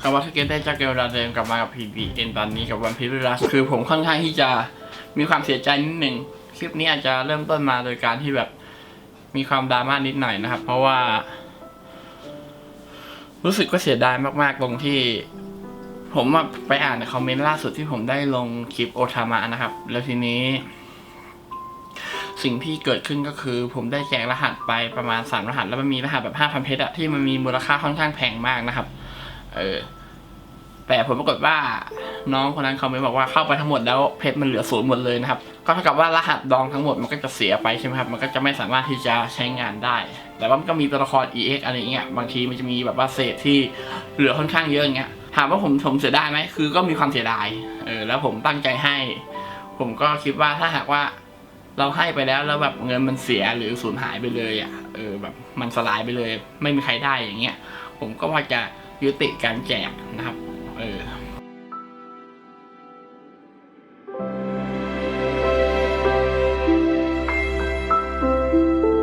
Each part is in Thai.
คำว่าสเก็ตได้จากเวลาเดิมกลับมากับ PBN ตอนนี้กับวันพิรุรัสคือผมค่อนข้างที่จะมีความเสียใจนิดหนึ่งคลิปนี้อาจจะเริ่มต้นมาโดยการที่แบบมีความดราม่านิดหน่อยนะครับ เพราะว่า รู้สึกว่าเสียดายมาก ๆ ตรงที่ ผมไปอ่านในคอมเมนต์ล่าสุดที่ผมได้ลงคลิปโอทามะนะครับ แล้วทีนี้ สิ่งที่เกิดขึ้นก็คือ ผมได้แจกรหัสไปประมาณสามรหัส แล้วมันมีรหัสแบบห้าพันเพชรอะที่มันมีมูลค่าค่อนข้างแพงมากนะครับ เออ แต่ผลปรากฏว่าน้องคนนั้นเขาไม่บอกว่าเข้าไปทั้งหมดแล้วเพชรมันเหลือศูนย์หมดเลยนะครับ ก็เท่ากับว่ารหัสดองทั้งหมดมันก็จะเสียไปใช่ไหมครับ มันก็จะไม่สามารถที่จะใช้งานได้ แต่ว่ามันก็มีตัวละคร EX อะไรเงี้ย บางทีมันจะมีแบบว่าเศษที่เหลือค่อนข้างเยอะอย่างเงี้ย ถามว่าผมผมเสียดายไหมคือก็มีความเสียดาย เออ แล้วผมตั้งใจให้ ผมก็คิดว่าถ้าหากว่าเราให้ไปแล้วแล้วแบบเงินมันเสียหรือสูญหายไปเลยอะเออแบบมันสลายไปเลย ไม่มีใครได้อย่างเงี้ย ผมก็ว่าจะ ยุติการแจกนะครับ เออ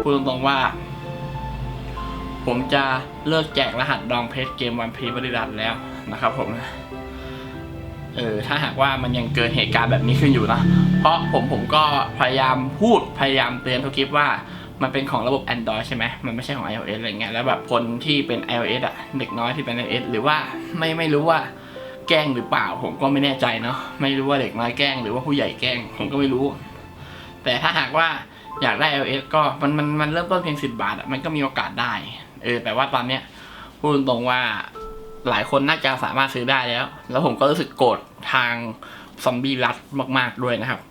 พูดตรงๆว่า ผมจะเลิกแจกรหัสดองเพชรเกมวันพีบริดัตแล้วนะครับผมเออถ้าหากว่ามันยังเกิดเหตุการณ์แบบนี้ขึ้นอยู่นะ เพราะผมผมก็พยายามพูดพยายามเตือนทุกคลิปว่า มันเป็นของระบบ Android ใช่ไหมมันไม่ใช่ของ iOS อะไรเงี้ย แล้วแบบคนที่เป็น iOS อะเด็กน้อยที่เป็น iOS หรือว่าไม่ไม่รู้ว่าแกล้งหรือเปล่า ผมก็ไม่แน่ใจเนาะ ไม่รู้ว่าเด็กน้อยแกล้งหรือว่าผู้ใหญ่แกล้ง ผมก็ไม่รู้ แต่ถ้าหากว่าอยากได้ iOS ก็มันมันมันเริ่มต้นเพียง 10 บาทอะมันก็มีโอกาสได้ เออ แต่ว่าตอนเนี้ยพูดตรงว่าหลายคนน่าจะสามารถซื้อได้แล้ว แล้วผมก็รู้สึกโกรธทางซอมบี้รัดมาก ๆ ด้วยนะครับ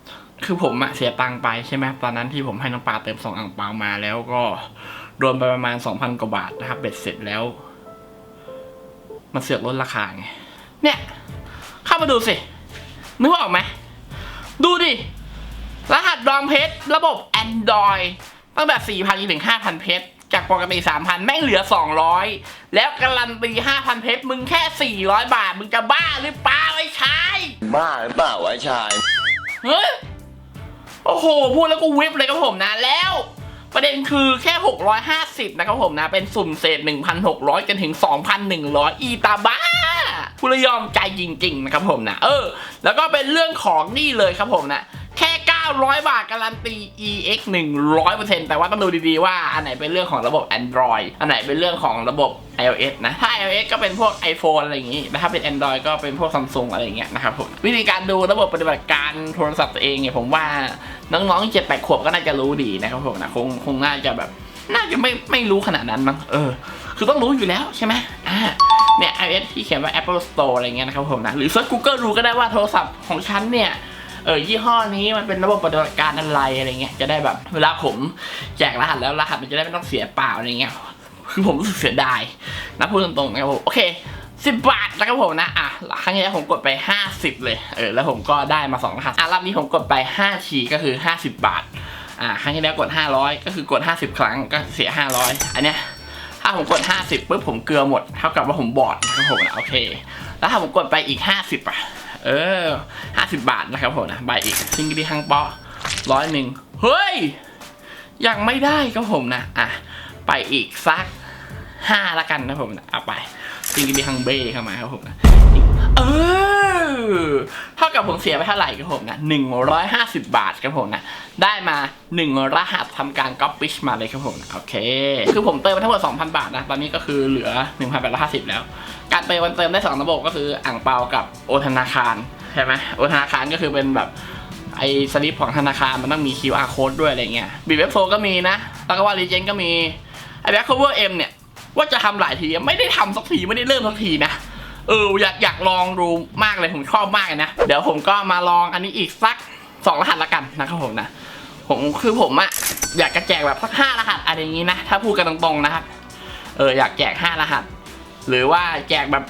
คือผมอะเสียตังค์ไปใช่ไหมตอนนั้นที่ผมให้น้องปลาเติมสองอ่างเปามาแล้วก็รวมไปประมาณสองพันกว่าบาทนะครับเบ็ดเสร็จแล้ว มันเสือกลดราคาไงเนี่ย เข้ามาดูสินึกออกไหมดูดิ รหัสดองเพชรระบบ Android ตั้งแต่4,000ถึง5,000 เพชรจากปกติ 3,000 แม่งเหลือ 200 แล้วการันตี 5,000 เพชรมึงแค่ 400 บาท มึงจะบ้าหรือเปล่าไอ้ชาย บ้าหรือเปล่าวะชายเฮ้ย โอ้โห พูดแล้วก็วิบเลยครับผมนะแล้วประเด็นคือแค่ 650 นะครับผมนะ เป็นสุ่มเศษ 1,600 จนถึง 2,100 อีตาบ้าผู้ระยอมใจจริงๆ นะครับผมนะ เออ แล้วก็เป็นเรื่องของนี่เลยครับผมนะ แค่ 900 บาทการันตี EX 100%แต่ว่าต้องดูดีๆ ว่าอันไหนเป็นเรื่องของระบบ Android อันไหนเป็นเรื่องของระบบ iOS นะ ถ้า iOS ก็เป็นพวก iPhone อะไรอย่างงี้แต่ถ้าเป็น Android ก็เป็นพวก Samsung อะไรอย่างเงี้ยนะครับผม วิธีการดูระบบปฏิบัติการโทรศัพท์ตัวเองเนี่ยผมว่า น้องๆเจ็ดแปดขวบก็น่าจะรู้ดีนะครับผมนะคงคงน่าจะแบบ น่าจะไม่ไม่รู้ขนาดนั้นมั้งเออ คือต้องรู้อยู่แล้วใช่ไหมอ่าเนี่ย iOS ที่เขียนว่า Apple Store อะไรเงี้ยนะครับผมนะ หรือเซิร์ช Google ดูก็ได้ว่าโทรศัพท์ของฉันเนี่ยเออยี่ห้อนี้มันเป็นระบบปฏิบัติการอะไรอะไรเงี้ยจะได้แบบ เวลาผมแจกรหัสแล้วรหัสมันจะได้ไม่ต้องเสียเปล่าอะไรเงี้ยคือผมรู้สึกเสียดายนะพูดตรงๆนะครับผมโอเค สิบบาทนะครับผมนะอะครั้งที่แล้ผมกดไป 50 เลยเออแล้วผมก็ได้มา2รหัสอะรอบนี้ผมกดไป5ทีก็คือ 50 บาทอะครั้งที่แล้วกด 500 ก็คือกด 50 ครั้งก็เสีย 500 อันเนี้ยถ้าผมกด 50ปุ๊บผมเกลือหมดเท่ากับว่าผมบอดนะครับผมนะโอเค แล้วถ้าผมกดไปอีก 50 อะ เออ 50 บาทนะครับผมนะใบอีกซิงกิที่ห้างปาะร้อยหนึ่งเฮ้ยยังไม่ได้ครับผมนะอะไปอีกสักห้าละกันนะผมนะเอาไป ซิงกิบีฮังเบ้เข้ามาครับผมนะเออเท่ากับผมเสียไปเท่าไหร่ครับผมนะหนึ่งร้อยห้าสิบบาทครับผมนะ ได้มาหนึ่งรหัสทำการก๊อปปี้มาเลยครับผมนะโอเค คือผมเติมไปทั้งหมด2,000บาทนะ ตอนนี้ก็คือเหลือ1,850แล้ว การเติมมันเติมได้2ระบบก็คืออ่างเปากับโอธนาคารใช่ไหมโอธนาคารก็คือเป็นแบบไอ้สลิปของธนาคารมันต้องมี QR code ด้วยอะไรเงี้ยบีเว็บโฟก็มีนะ แล้วก็ว่ารีเจนก็มี ไอ้แบ็คโคเวอร์เอ็มเนี่ย ว่าจะทำหลายทีไม่ได้ทำสักทีไม่ได้เริ่มสักทีนะเอออยากอยากลองดูมากเลยผมชอบมากเลยนะเดี๋ยวผมก็มาลองอันนี้อีกสักสองรหัสละกันนะครับผมนะผมคือผมอะอยากจะแจกแบบสักห้ารหัสอะไรอย่างงี้นะถ้าพูดกันตรงๆนะครับเอออยากแจกห้ารหัส หรือว่าแจกแบบ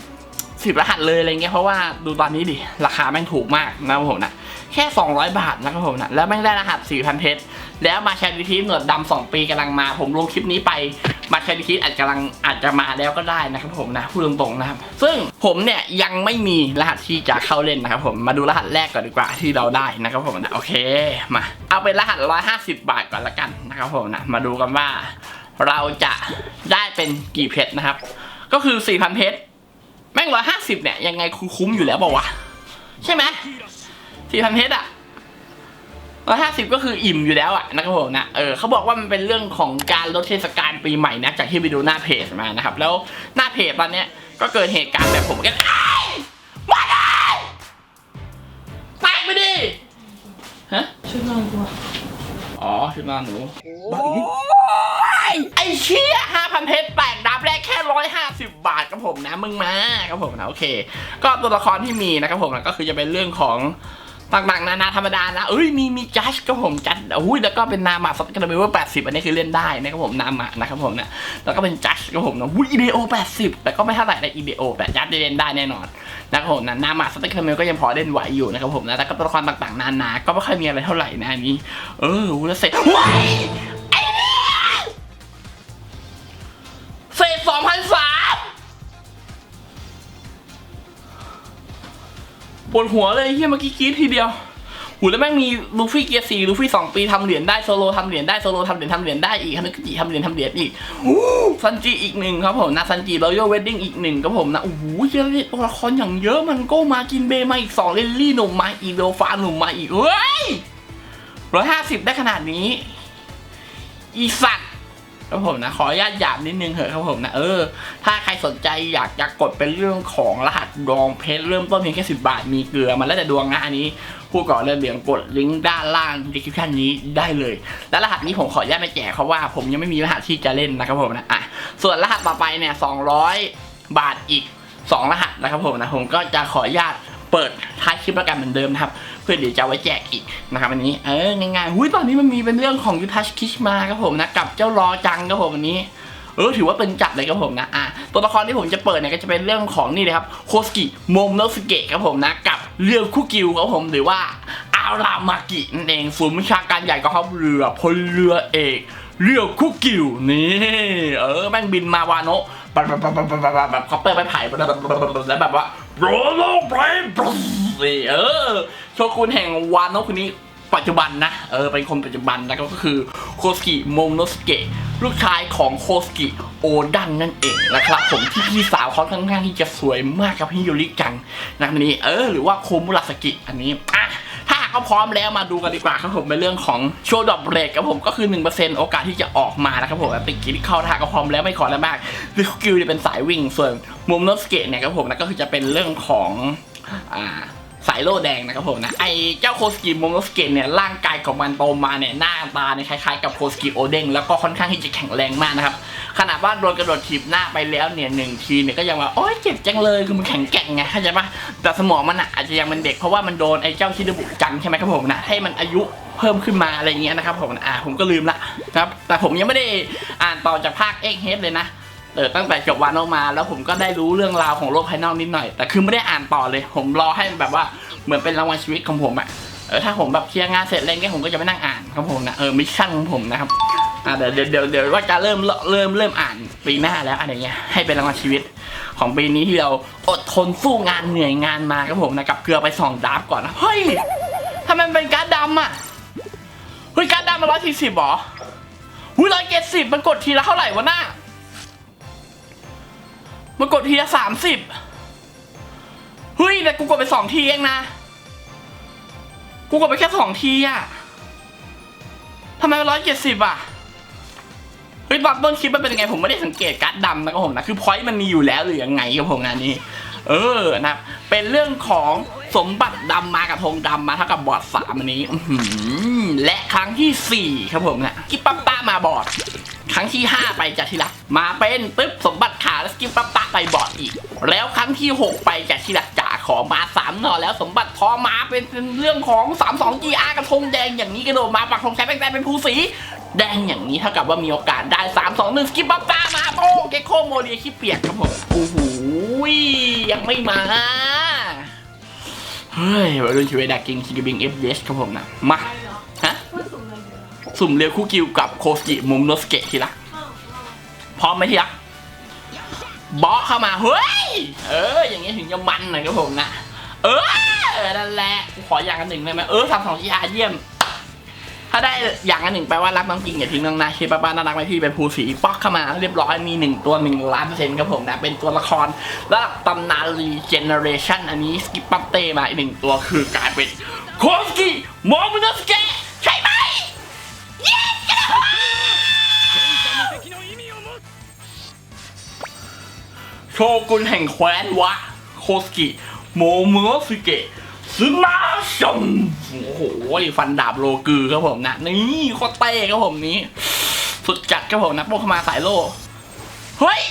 สิบรหัสเลยอะไรเงี้ยเพราะว่าดูตอนนี้ดิ ราคาแม่งถูกมากนะครับผมนะแค่ 200 บาทนะครับผมนะแล้วแม่งได้รหัส 4,000 เพชรแล้วมาแชร์ดิทีหนวดดำ2ปีกำลังมา ผมลงคลิปนี้ไปมาแชร์ดิทีอาจกำลังอาจจะมาแล้วก็ได้นะครับผมนะพูดตรงๆนะครับ ซึ่งผมเนี่ยยังไม่มีรหัสที่จะเข้าเล่นนะครับผมมาดูรหัสแรกก่อนดีกว่าที่เราได้นะครับผมนะโอเคมา เอาเป็นรหัส 150 บาทก่อนละกันนะครับผมนะมาดูกันว่า เราจะได้เป็นกี่เพชรนะครับ ก็คือ 4,000 เพชร แม่งร้อยห้าสิบเนี่ย ยังไงคือคุ้มอยู่แล้วเปล่าวะ ใช่ไหมสี่พันเพชรอะร้อยห้าสิบก็คืออิ่มอยู่แล้วอะนะครับผมนะเออเขาบอกว่ามันเป็นเรื่องของการลดเทศกาลปีใหม่นะ จากที่ไปดูหน้าเพจมานะครับ แล้วหน้าเพจตอนเนี้ยก็เกิดเหตุการณ์แบบผมกันไอ้มาเลยแตกไปดิฮะชุดนอนกูอะอ๋อชุดนอนหนูไอ้เชี่ยห้าพันเพชรแตกดับแรกแค่ร้อยห้าสิ บาทครับผมนะมึงมาครับผมนะโอเค ก็ตัวละครที่มีนะครับผมนะก็คือจะเป็นเรื่องของต่างๆนานาธรรมดานะเอ้ยมีมีจัสครับผมจัสอุ้ยแล้วก็เป็นนามาสกันเบเวอร์แปดสิบอันนี้คือเล่นได้นะครับผมนามานะครับผมนะแล้วก็เป็นจัสครับผมนะอุ้ยอีเดโอแปดสิบแต่ก็ไม่เท่าไหร่นะอีเดโอแต่จัสเล่นได้แน่นอนนะครับผมนะนามาสกันเบเวอร์ก็ยังพอเล่นไหวอยู่นะครับผมนะแต่ก็ตัวละครต่างๆนานาก็ไม่ค่อยมีอะไรเท่าไหร่นะอันนี้ เออแล้วเสร็จว้ายไอ้เนี่ยเศษสองพันสา วดหัวเลยเฮียเมื่อกี้กรีดทีเดียวหูแล้วแม่งมีลูฟี่เกียร์สี่ลูฟี่สองปีทำเหรียญได้โซโลทำเหรียญได้โซโลทำเหรียญทำเหรียญได้อีกฮานุกิจิทำเหรียญทำเหรียญอีกอู้ซันจิอีกหนึ่งครับผมนะซันจิรอยัลเวดดิ้งอีกหนึ่งครับผมนะโอ้โหเยอะเลยตัวละครอย่างเยอะมันก็มากินเบมาอีกสองเลนลี่หนุ่มมาอีกเดลฟาหนุ่มมาอีกเฮ้ยร้อยห้าสิบได้ขนาดนี้ อีสัตว์ ครับผมนะขออนุญาตหยาบนิดนึงเหอะครับผมนะเออถ้าใครสนใจอยากจะกดเป็นเรื่องของรหัสดองเพชรเริ่มต้นเพียงแค่สิบาทมีเกลือมันแล้วแต่ดวงนะอันนี้ผู้ก่อเริ่มเบียงกดลิงก์ด้านล่างดีคริปชันนี้ได้เลย และรหัสนี้ผมขออนุญาตไม่แจกเพราะว่าผมยังไม่มีรหัสที่จะเล่นนะครับผมนะอะส่วนรหัสต่อไปเนี่ยสองร้อยบาทอีกสองรหัสนะครับผมนะผมก็จะขออนุญาต เปิดท้ายคลิปแล้วกันเหมือนเดิมนะครับ เพื่อเดี๋ยวจะเอาไว้แจกอีกนะครับอันนี้เออง่ายๆหุ้ยตอนนี้มันมีเป็นเรื่องของยูทัชคิชมาครับผมนะกับเจ้ารอจังครับผมอันนี้เออถือว่าเป็นจัดเลยครับผมนะอะตัวละครที่ผมจะเปิดเนี่ยก็จะเป็นเรื่องของนี่เลยครับโคสกิโมโนสเกะครับผมนะกับเรือคุกิวครับผมหรือว่าอารามากินั่นเองศูนย์วิชาการใหญ่กองทัพเรือพลเรือเอกเรือคุกิวนี่เออแม่งบินมาวาโนะแบบแบบแบบแบบแบบแบบคอปเตอร์ไม้ไผ่แล้วแบบว่า โรโลเบรนเออโชคุณแห่งวาโนคุนี้ปัจจุบันนะ เออ เป็นคนปัจจุบันนะก็คือโคสกิโมโนสเกะลูกชายของโคสกิโอดันนั่นเองนะครับผมที่พี่สาวเขาค่อนข้างที่จะสวยมากกับพี่โยริจังนะอันนี้เออ หรือว่าโคมุระสกิอันนี้อะ กเขาพร้อมแล้วมาดูกันดีกว่าครับผมเป็นเรื่องของโชว์ดอกเบรกครับผมก็คือ 1%โอกาสที่จะออกมานะครับผมติดกินเข้าถากเขาพร้อมแล้วไม่ขอแล้วมากลิคกิลจะเป็นสายวิ่งส่วนมุมโนสเกตเนี่ยครับผมนะก็คือจะเป็นเรื่องของอ่าสายโล่แดงนะครับผมนะไอเจ้าโคสกิโมโนสเกตเนี่ยร่างกายของมันโตมาเนี่ยหน้าตาเนี่ยคล้ายๆกับโคสกิโอเด้งแล้วก็ค่อนข้างที่จะแข็งแรงมากนะครับ ขนาดว่าโดนกระโดดถีบหน้าไปแล้วเนี่ยหนึ่งทีเนี่ยก็ยังว่าโอ๊ยเจ็บจังเลยคือมันแข็งแกร่งไงเข้าใจปะแต่สมองมันอะอาจจะยังเป็นเด็กเพราะว่ามันโดนไอ้เจ้าชิดบุจังใช่ไหมครับผมนะให้มันอายุเพิ่มขึ้นมาอะไรเงี้ยนะครับผมอ่าผมก็ลืมละครับแต่ผมยังไม่ได้อ่านต่อจากภาคเอ็กเฮดเลยนะเออตั้งแต่จบวานออกมา แล้วผมก็ได้รู้เรื่องราวของโลกภายนอกนิดหน่อย แต่คือไม่ได้อ่านต่อเลย ผมรอให้แบบว่าเหมือนเป็นรางวัลชีวิตของผมอะเออถ้าผมแบบเคลียร์งานเสร็จอะไรเงี้ยผมก็จะไม่นั่งอ่านครับผมนะเออมิชชั่นของผมนะครับ อ่าเดี๋ยวเดี๋ยวเดี๋ยวเดี๋ยวว่าจะเริ่มเริ่มเริ่มอ่านปีหน้าแล้วอะไรเงี้ยให้เป็นรางวัลชีวิตของปีนี้ที่เราอดทนสู้งานเหนื่อยงานมาครับผมนะกับเกลือไปสองดราฟก่อนนะเฮ้ยทำไมมันเป็นการ์ดดำอะเฮ้ยการ์ดดำมันร้อยสี่สิบหรอหุ้ยร้อยเจ็ดสิบมันกดทีละเท่าไหร่วะหน้ามากดทีละสามสิบเฮ้ยแต่กูกดไปสองทีเองนะ กูกดไปแค่สองทีอะทำไมร้อยเจ็ดสิบอะ เฮ้ยตอนต้นคลิปมันเป็นยังไงผมไม่ได้สังเกตการ์ดดำนะครับผมนะคือพอยต์มันมีอยู่แล้วหรือยังไงครับผมงานนี้ เออนะเป็นเรื่องของสมบัติดำมากับธงดำมาเท่ากับบอร์ดสามอันนี้และครั้งที่สี่ครับผมนะกิปปั๊บป้ามาบอร์ดครั้งที่ 5 ไปจากที่รักมาเป็นปึ๊บสมบัติขาแล้วสกิปปั๊บปะไปบอร์ดอีก แล้วครั้งที่ 6 ไปจากที่รักจ่าขอมา3หน่อแล้วสมบัติทอมาเป็นเรื่องของ 3 2 GR กระทงแดงอย่างนี้กระโดดมาปักธงใช้แป้งแดงเป็นภูสี แดงอย่างนี้เท่ากับว่ามีโอกาสได้ 3 2 1สกิปปั๊บปะมาโป้เกโคโมเดียขี้เปียกครับผมโอ้โหยังไม่มาเฮ้ยวัยรุ่นชีวิตดักกิงคิกบิงเอฟเดสครับผมนะมาฮะสุ่มเรียวคู่กิวกับโคสกิมุมโนสเกะทีละพร้อมไหมที่รักบอสเข้ามาเฮ้ยเอออย่างนี้ถึงจะมันหน่อยครับผมนะเออนั่นแหละกูขออย่างกันหนึ่งได้ไหมเออสามสองจีอาเยี่ยม ถ้าได้อย่างอันหนึ่งแปลว่ารักน้องจริงอย่าทิ้งน้องนะคิดป้าป้าน่ารักไหมพี่เป็นภูสีป๊อกเข้ามาเรียบร้อยมีหนึ่งตัวหนึ่งล้านเปอร์เซ็นต์ครับผมนะเป็นตัวละครระดับตำนานรีเจเนเรชันอันนี้สกิปปั๊บเต้มาอีกหนึ่งตัวคือกลายเป็นโคสกิโมมุนสเกะใช่ไหมโชกุนแห่งแคว้นวะโคสกิโมโมโนสุเกะ ซึนาชมโอ้โหฟันดาบโลกือครับผมนะ นี่โคตรเต้ครับผมนี้ สุดจัดครับผมนะโปกเข้ามาสายโล เฮ้ย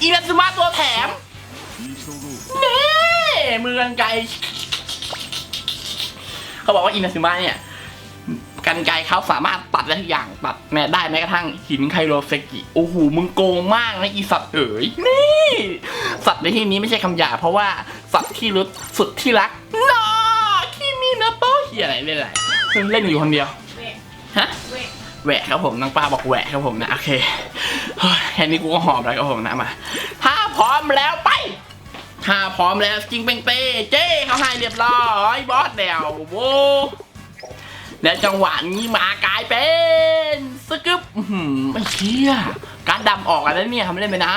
อีเวนซูมาตัวแถม นี่ มือกันไกลเขาบอกว่าอินาซูมาเนี่ย กันไกรเขาสามารถตัดได้ทุกอย่างตัดแม้ได้แม้กระทั่งหินไคโรเซกิโอ้โหมึงโกงมากนะอีสัตว์เอ๋ยนี่ สัตว์ในที่นี้ไม่ใช่คำหยาบเพราะว่าสัตว์ที่รุดสุดที่รักนอคิมินาโตะเฮียอะไรเล่นอะไรเพิ่งเล่นอยู่คนเดียวฮะแหวะครับผมนางป้าบอกแหวะครับผมนะโอเคแค่นี้กูก็หอบแล้วครับผมนะมาถ้าพร้อมแล้วไปถ้าพร้อมแล้วจริงเป้งเต้เจ้เขาให้เรียบร้อยบอสเดวโว้ แล้วจังหวะนี้มากลายเป็นสกึบไม่เชี่ยการดำออกแล้วเนี่ยทำไม่ได้ไหมนะ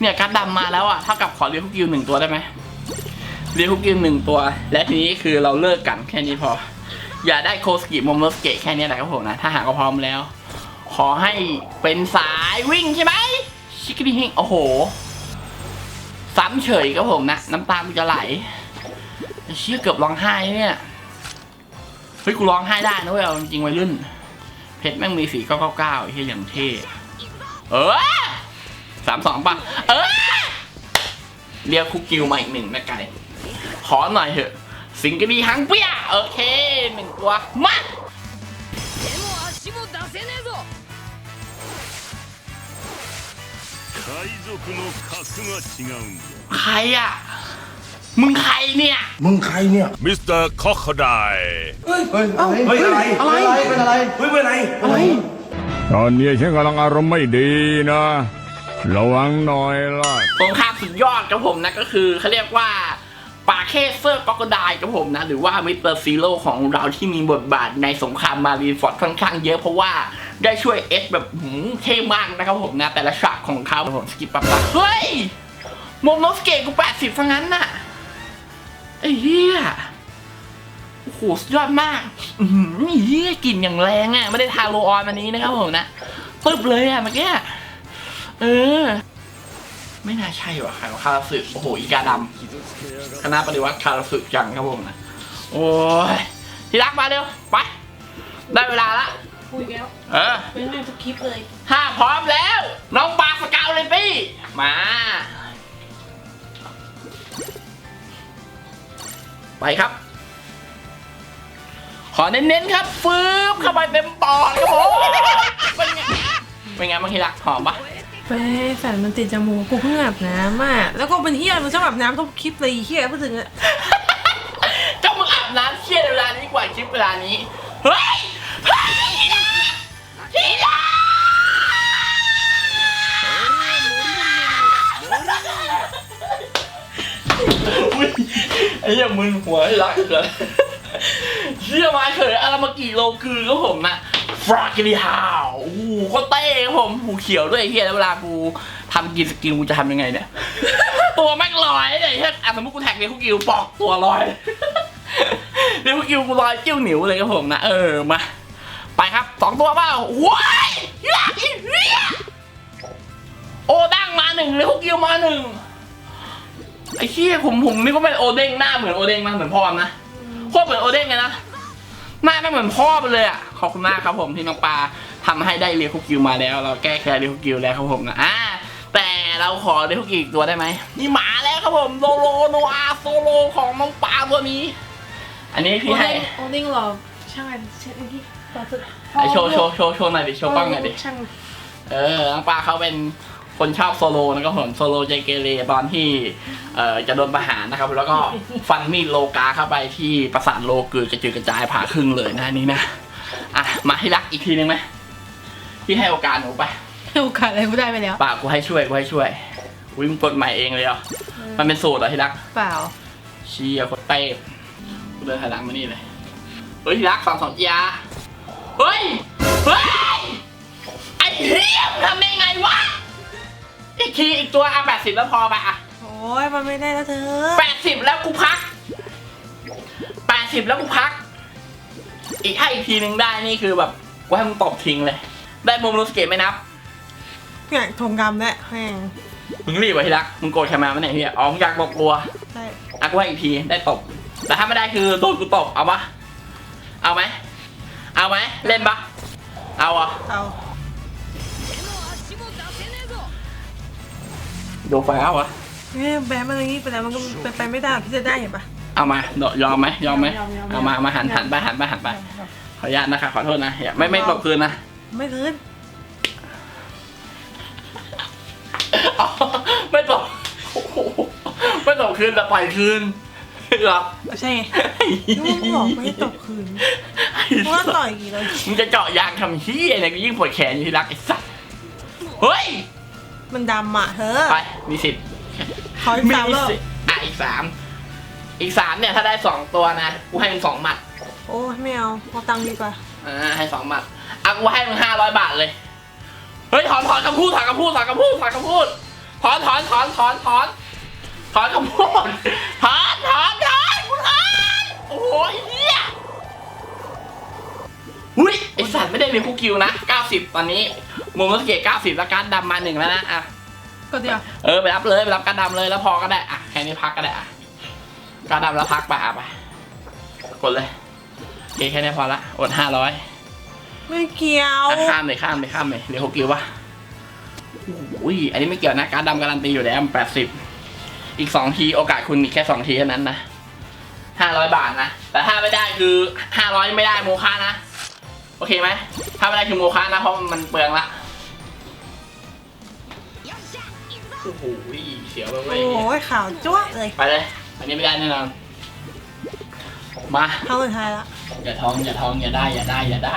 เนี่ยการดำมาแล้วอะเท่ากับขอเรียกคุกกิวหนึ่งตัวได้ไหมเรียกคุกกิวหนึ่งตัว และทีนี้คือเราเลิกกันแค่นี้พอ อย่าได้โคสกิโมโมสเกะแค่นี้แหละครับผมนะ ถ้าหากว่าพร้อมแล้ว ขอให้เป็นสายวิ่งใช่ไหมชิคกี้พายโอ้โห ซ้ำเฉยครับผมนะ น้ำตาจะไหลเชี่ยเกือบร้องไห้เนี่ย เฮ้ยกูร้องไห้ได้นะเว้ยเอาจริงวัยรุ่น เพชรแม่งมีสีเก้เก้าเก้าเฮียอย่างเท่ เออสามสองป่ะ เออเรียกคุกกิวมาอีกหนึ่งนะไก่ขอหน่อยเถอะ สิงกดีฮังเปียโอเคหนึ่งตัว มาใครอะ มึงใครเนี่ย มึงใครเนี่ย มิสเตอร์คอคไดเฮ้ยอะไรเฮ้ย อะไร อะไร เป็นอะไร เฮ้ย เป็นอะไร อะไร ตอนนี้ฉันกำลังอารมณ์ไม่ดีนะ ระวังหน่อยล่ะสงครามสุดยอดครับผมนะก็คือเขาเรียกว่าปาเคเซอร์ก็กไดครับผมนะ หรือว่ามิสเตอร์ซีโร่ของเราที่มีบทบาทในสงครามมารีนฟอร์ดค่อนข้างเยอะเพราะว่าได้ช่วยเอสแบบหืมเท่มากนะครับผมนะ แต่ละฉากของเขาผมสกิปปั๊บปั๊บเฮ้ยโมโนสเกตกูแปดสิบทั้งนั้นน่ะ ไอ้เหี้ยโอ้โหสุดยอดมาก อือหือเหี้ยกลิ่นอย่างแรงอะ ไม่ได้ทาโรลออนวันนี้นะครับผมนะปึ๊บเลยอะเมื่อกี้เออ ไม่น่าใช่ว่ะคาคาราสึโอ้โห อีกาดำคณะปฏิวัติคาราสึจังครับผมนะ โอ้ย ที่รักมาเร็ว ไป ได้เวลาละ คุยแล้วเออ เป็นไงทุกคลิปเลย ถ้าพร้อมแล้ว น้องปลาสเกาวเลยพี่ มา ไปครับ ขอเน้นๆครับฟืบเข้าไปเต็มปอดครับผมเป็นไงเป็นไงบ้างที่รักหอมปะไปแฟนมันติดจมูกกูเพิ่งอาบน้ำอะแล้วก็เป็นเฮียมันชอบอาบน้ำทุกคลิปเลยไอ้เฮียพูดถึงอะเจ้ามึงอาบน้ำเครียดเวลานี้กว่าคลิปเวลานี้เฮ้ย ไอ้เหี้ยังมึนหัวให้รักเลยเชื่อมาเฉยอารามากิโลคือก็ผมนะฟรากริฮาวโอ้โหโคตรเต้ครับผมหูเขียวด้วยไอ้เฮียแล้วเวลากูทำกินสกินกูจะทำยังไงเนี่ย ตัวแม่งลอยเลยเฮียอะสมมติกูแท็กเรียกคุกกิวปอกตัวลอยเรียกคุกกิวกูลอยจิ้วหนิวเลยครับผมนะเออมาไปครับสองตัวเปล่าว้ายยากอีเหี้ดั้งมาหนึ่งเลยคุกกิวมาหนึ่ง ไอ้เชี่ยผมผมนี่ก็เป็นโอเด้งหน้าเหมือนโอเด้งมากเหมือนพ่อมนนะโคตรเหมือนโอเด้งเลยนะหน้าไม่เหมือนพ่อไปเลยอะขอบคุณมากครับผมที่น้องปลาทำให้ได้เรียกคุกกิวมาแล้ว เราแก้แค้นเรียกคุกกิวแล้วครับผมนะอ่าแต่เราขอเรียกคุกกิวอีกตัวได้ไหมนี่หมาแล้วครับผมโซโลโนอาโซโลของน้องปลาตัวนี้ อันนี้พี่ให้โอดิ้งหรอช่างอะไรเช็ดเมื่อกี้ต่อสุดไอโชว์โชว์โชว์โชว์หน่อยดิโชว์กล้องหน่อยดิช่างเออน้องปลาเขาเป็น คนชอบโซโลนะครับผมโซโลใจเกเรตอนที่เอ่อจะโดนประหารนะครับ แล้วก็ฟันมีดโลกาเข้าไปที่ประสาทโลกือกระจุยกระจายผ่าครึ่งเลยนะอันนี้นะอะมาให้รักอีกทีนึงไหมพี่ให้โอกาสหนูไปโอกาสอะไรกูได้ไปแล้วป่ากูให้ช่วยกูให้ช่วยวิ่งกดใหม่เองเลยเหรอมันเป็นสูตรเหรอที่รักเปล่าเชียร์โคตรเต้กูเดินถอยหลังมานี่เลยเฮ้ยที่รักสองสองยาเฮ้ยเฮ้ยไอ้เหี้ยมึงทำได้ไงวะอีกทีอีก ตัวอะแปดสิบแล้วพอไปอะโอ้ยมันไม่ได้แล้วเธอแปดสิบแล้วกูพักแปดสิบแล้วกูพัก อีกถ้าอีกทีหนึ่งได้นี่คือแบบกูให้มึงตบทิ้งเลย ได้โมโนสเกตไม่นับเนี่ยทงกรรมและแม่งมึงรีบไปที่รักมึงโกรธใครมาไม่ไหนเฮียอ๋อมึงอยากบอกกลัวได้อะกูให้อีกทีได้ตบ แต่ถ้าไม่ได้คือโดนกูตบเอาปะเอาไหมเอาไหมเล่นปะเอาอะเอา ดูไฟเอาอะเนี่ยแบมอะไรงี้ไปแล้วมันก็เป็นไปไม่ได้พี่จะได้เห็นปะเอามาเดยอมไหมยอมไหมยอมยอมยอมเอามามาหันหันไปหันไปหันไปขออนุญาตนะคะขอโทษนะอย่าไม่ไม่ตบคืนนะไม่คืนอ๋อไม่ตบโอ้โหไม่ตบคืนแต่ปล่อยคืนเหรอไม่ใช่ไงนึกว่ามึงบอกไม่ให้ตบคืนเพราะว่าต่อยกี่เลยมึงจะเจาะยางทำขี้อะไรกูยิ่งปวดแขนอยู่ที่รักไอ้สัสเฮ้ย มันดำอะเธอไปมีสิทธิ์ขออีกสามรอบสิทธิ์อะอีกสามอีกสามเนี่ยถ้าได้สองตัวนะกูให้มึงสองหมัดโอ้ยไม่เอาเอาตังค์ดีกว่าอ่าให้สองหมัดอะกูให้มึงห้าร้อยบาทเลย เฮ้ยถอนถอนคำพูดถอนคำพูดถอนคำพูดถอนคำพูดถอนถอนถอนถอนถอนถอนคำพูดถอนถอนถอนกูถอนโอ้โหไอ้เหี้ยอุ้ยไอสัตว์ไม่ได้เรียนคุกคิวนะ90ตอนนี้ มุมสเกต90แล้วการดดำมาหนึ่งแล้วนะอะก็เดี๋ยวเออไปรับเลยไปรับการดำเลยแล้วพอก็ได้อะแค่นี้พักก็ได้อะการดำแล้วพักไปอะไปกดเลยโอเคแค่นี้พอละอดห้าร้อยไม่เกี่ยวข้ามเลยข้ามเลยข้ามเลยเหลือหกกิววะอุ้ยอันนี้ไม่เกี่ยวนะ การดำการันตีอยู่แล้วแปดสิบอีกสองทีโอกาสคุณมีแค่สองทีเท่านั้นนะห้าร้อยบาทนะ แต่ถ้าไม่ได้คือห้าร้อยไม่ได้โมฆะนะ โอเคไหมถ้าไม่ได้คือโมฆะนะเพราะมันเปลืองละ โอ้โหเสียวไปเว้โอ้ยยข่าวจ้วะเลย ไปเลย อันนี้ไม่ได้แน่นอนมาเข้าสุดท้ายละอย่าท้องอย่าท้องอย่าได้อย่าได้อย่าได้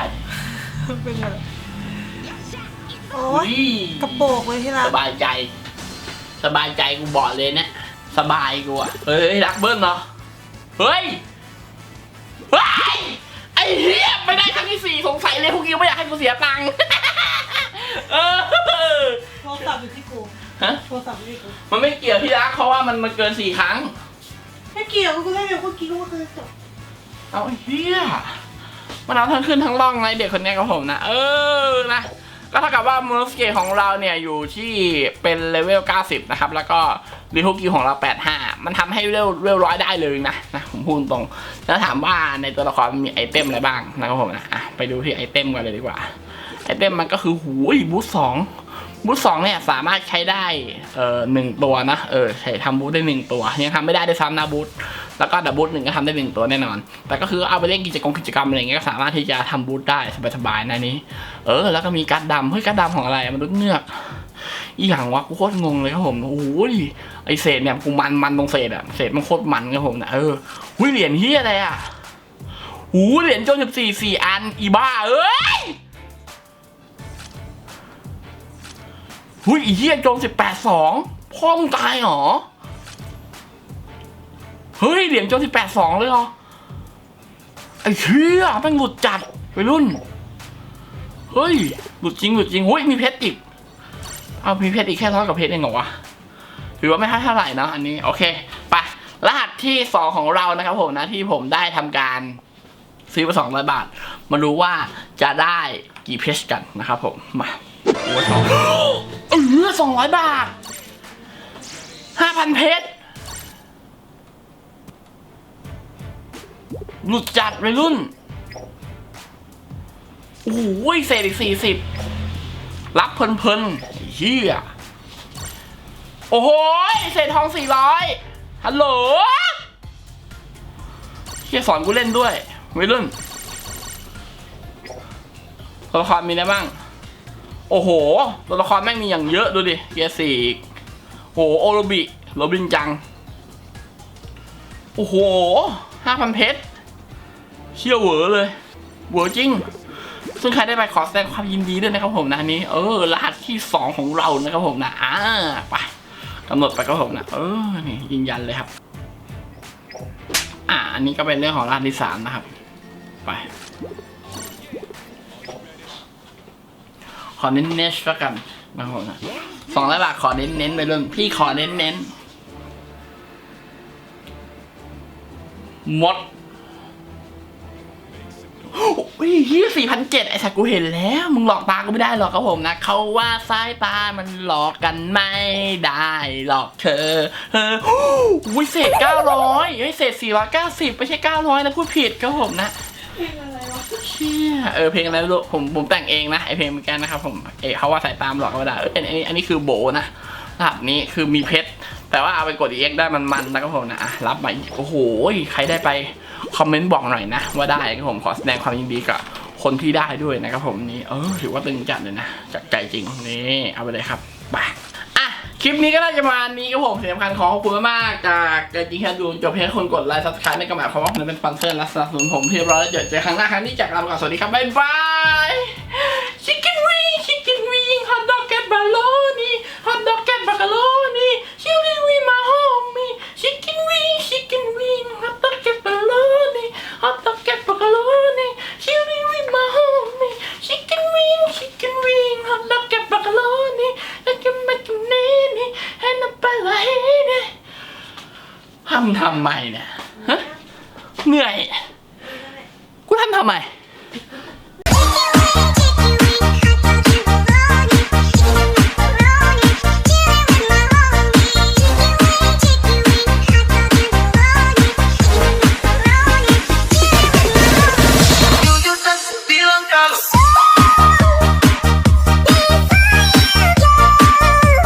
เป็นไงล่ะโอ้อุ้ยยกระโปงเลยที่รัสกบายใจ สบายใจกูบอกเลยเนี่ยสบายกูอะเฮ้ยรักเบิ้ลเนาะเฮ้ยเฮ้ยไอ้เหี้ยไม่ได้ครั้งที่สี่สงสัยเลยพวกกิวไม่อยากให้กูเสียตังค์เออโทรศัพท์อยู่ที่กู ฮะ โทรศัพท์อยู่ที่กูมันไม่เกี่ยวที่รักเพราะว่ามันมันเกินสี่ครั้ง ไม่เกี่ยวกูได้เดี๋ยวเมื่อกี้ก็เคยจบเอาไอ้เฮียมันเอาทั้งขึ้นทั้งล่องไงเด็กคนเนี้ยกับผมนะ เออนะ ก็เท่ากับว่ามูสเกตของเราเนี่ยอยู่ที่เป็นเลเวล 90 นะครับ แล้วก็รีฮูกิของเรา 85 มันทำให้เลเวลเลเวลร้อยได้เลยนะนะผมพูดตรง แล้วถามว่าในตัวละครมันมีไอเทมอะไรบ้างนะครับผมนะอะไปดูที่ไอเทมกันเลยดีกว่า ไอเทมมันก็คือหูยบูทสอง บูทสองเนี่ยสามารถใช้ได้เอ่อหนึ่งตัวนะเออใช้ทำบูทได้หนึ่งตัวยังทำไม่ได้ด้วยซ้ำนะบูทแล้วก็ดับบูทหนึ่งก็ทำได้หนึ่งตัวแน่นอน แต่ก็คือเอาไปเล่นกิจกรรมกิจกรรมอะไรเงี้ยก็สามารถที่จะทำบูทได้สบายๆนะนี้ เออ แล้วก็มีการดดำเฮ้ยการดดำของอะไรมันุษย์เงือกอีหยังวะกูโคตรงงเลยครับผมโอ้ยไอเศษเนี่ยกูมันมันตรงเศษอะเศษมันโคตรมันครับผมนะเออหุ้ยเหรียญเฮียอะไรอะหูเหรียญโจนสิบสี่สี่อันอีบ้าเอ้ย หุ้ยอีเหี้ยโจมสิบแปดสองพ่อมึงตายเหรอ เฮ้ยเหรียญโจมสิบแปดสองเลยเหรอ ไอ้เชี่ยม่งหลุดจัดไปรุ่น เฮ้ยหลุดจริงหลุดจริงหุ้ยมีเพชรอีก เอามีเพชรอีกแค่เท่ากับเพชรเองเหรอวะถือว่าไม่ค่าเท่าไหร่นะอันนี้ โอเคไปรหัสที่สองของเรานะครับผมนะที่ผมได้ทำการซื้อมาสองร้อยบาท มาดูว่าจะได้กี่เพชรกันนะครับผมมา โอ้ยสองเออสองร้อยบาทห้าพันเพชรหลุดจัดเลยรุ่น โอ้โหเศษอีกสี่สิบรับเพลินๆไอ้เฮียโอ้โหเศษทองสี่ร้อยฮัลโหลเฮียสอนกูเล่นด้วยวัยรุ่นตัวละครมีอะไรบ้าง โอ้โห ตัวละครแม่งมีอย่างเยอะดูดิ เกียร์สี่อีกโอ้โหโอโรบิโรบินจัง โอ้โหห้าพันเพชรเชี่ยวเหวอเลยเหวอจริง ซึ่งใครได้ไปขอแสดงความยินดีด้วยนะครับผมนะนนี้ เออ รหัสที่สองของเรานะครับผมนะอ่าไปกำหนดไปครับผมนะ เออ นี่ยืนยันเลยครับ อ่า อันนี้ก็เป็นเรื่องของรหัสที่สามนะครับ ไป อเน้นเน้นแล้วกันนะครับผมนะสองร้อยบาทขอเน้นเน้นไปเรุ่นพี่ขอเน้นเน้นหมดโอ้ยเฮียสี่พันเจ็ดไอ้สักกูเห็นแล้ว มึงหลอกตากูไม่ได้หรอกครับผมนะเขาว่าสายตามันหลอกกันไม่ได้หรอกเธอเออโอ้ยเศษเก้าร้อยเฮ้ยเศษสี่ร้อยเก้าสิบไม่ใช่เก้าร้อยนะพูดผิดครับผมนะ เชี่ยเออเพลงอะไรผมผมแต่งเองนะไอเพลงเหมือนกันนะครับผมเอเขาว่าสายตามหลอกก็ไม่ได้เอออันนี้อันนี้คือโบนะรหัสนี้คือมีเพชรแต่ว่าเอาไปกด EX ได้มันมันๆนะครับผมนะรับมาอีกโอ้โหใครได้ไปคอมเมนต์บอกหน่อยนะ ว่าได้ครับผมขอแสดงความยินดีกับคนที่ได้ด้วยนะครับผมนี่เออถือว่าตึงจัดเลยนะจากใจจริงนี่เอาไปเลยครับไป คลิปนี้ก็น่าจะมาณนี้ครับผมสิ่งสำคัญขอขอบคุณมากจากจริงแค่ดูจบเพียงคนกดไลค์ซับสไครต์ในกระหม่อมเพราะว่าคุณเป็นสปอนเซอร์และสนับสนุนผมที่ร้อยแล้วเจอเจอครั้งหน้าครั้งนี้จากลาไปก่อนสวัสดีครับบ๊ายบายชิคกี้วิงชิคกี้วิงฮอทดอกแกตบาโลนี่ฮอทดอกแกตบาโลนี่ชิคกี้วิงมาโฮมี่ชิคกี้วิงชิคกี้วิง